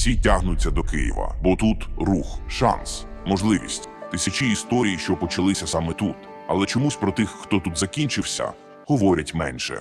Всі тягнуться до Києва, бо тут рух, шанс, можливість, тисячі історій, що почалися саме тут. Але чомусь про тих, хто тут закінчився, говорять менше.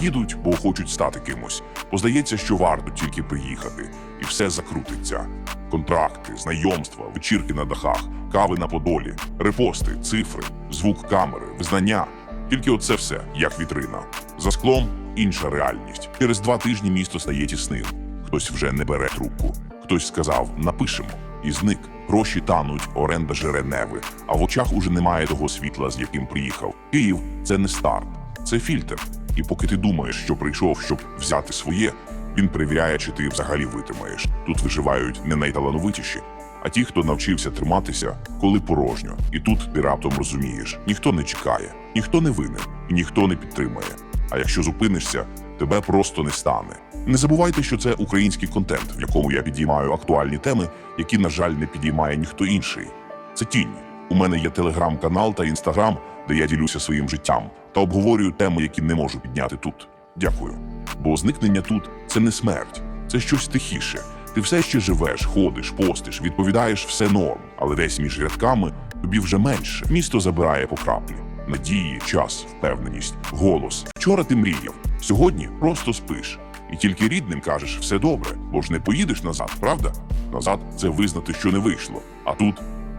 Їдуть, бо хочуть стати кимось. Бо здається, що варто тільки приїхати, і все закрутиться. Контракти, знайомства, вечірки на дахах, кави на подолі, репости, цифри, звук камери, визнання. Тільки оце все, як вітрина. За склом інша реальність. Через два тижні місто стає тісним. Хтось вже не бере трубку. Хтось сказав напишемо і зник. Гроші тануть, оренда жере неви, а в очах уже немає того світла, з яким приїхав. Київ це не старт, це фільтр. І поки ти думаєш, що прийшов, щоб взяти своє, він перевіряє, чи ти взагалі витримаєш. Тут виживають не найталановитіші, а ті, хто навчився триматися, коли порожньо. І тут ти раптом розумієш: ніхто не чекає, ніхто не винен, і ніхто не підтримає. А якщо зупинишся, тебе просто не стане. Не забувайте, що це український контент, в якому я підіймаю актуальні теми, які, на жаль, не підіймає ніхто інший. Це тінь. У мене є телеграм-канал та інстаграм, де я ділюся своїм життям та обговорюю теми, які не можу підняти тут. Дякую. Бо зникнення тут це не смерть, це щось тихіше. Ти все ще живеш, ходиш, постиш, відповідаєш все норм, але десь між рядками тобі вже менше. Місто забирає по краплі. Надії, час, впевненість, голос. Вчора ти мріяв, сьогодні просто спиш. І тільки рідним кажеш все добре, бо ж не поїдеш назад, правда? Назад це визнати, що не вийшло. А тут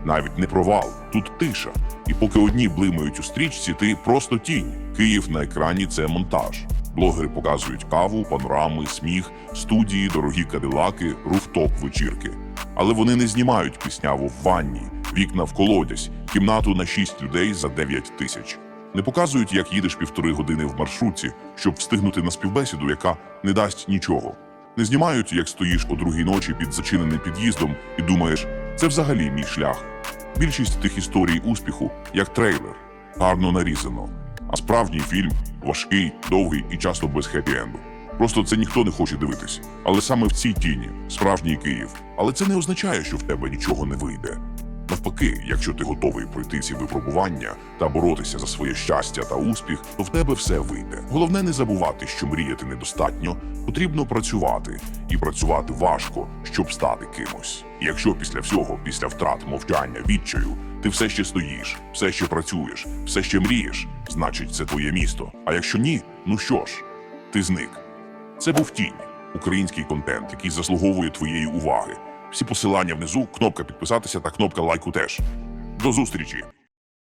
навіть не провал, тут тиша. І поки одні блимають у стрічці, ти просто тінь. Київ на екрані це монтаж. Блогери показують каву, панорами, сміх, студії, дорогі кадилаки, руфтоп вечірки. Але вони не знімають пісняву в ванні, вікна в колодязь, кімнату на шість людей за 9 тисяч. Не показують, як їдеш півтори години в маршрутці, щоб встигнути на співбесіду, яка не дасть нічого. Не знімають, як стоїш о другій ночі під зачиненим під'їздом і думаєш, це взагалі мій шлях. Більшість тих історій успіху як трейлер, гарно нарізано. А справжній фільм важкий, довгий і часто без хеппі-енду. Просто це ніхто не хоче дивитись. Але саме в цій тіні справжній Київ. Але це не означає, що в тебе нічого не вийде. Навпаки, якщо ти готовий пройти ці випробування та боротися за своє щастя та успіх, то в тебе все вийде. Головне не забувати, що мріяти недостатньо, потрібно працювати і працювати важко, щоб стати кимось. Якщо після всього, після втрат, мовчання, відчаю, ти все ще стоїш, все ще працюєш, все ще мрієш, значить це твоє місто. А якщо ні, ну що ж, ти зник. Це був тінь, український контент, який заслуговує твоєї уваги. Всі посилання внизу, кнопка підписатися та кнопка лайку теж. До зустрічі!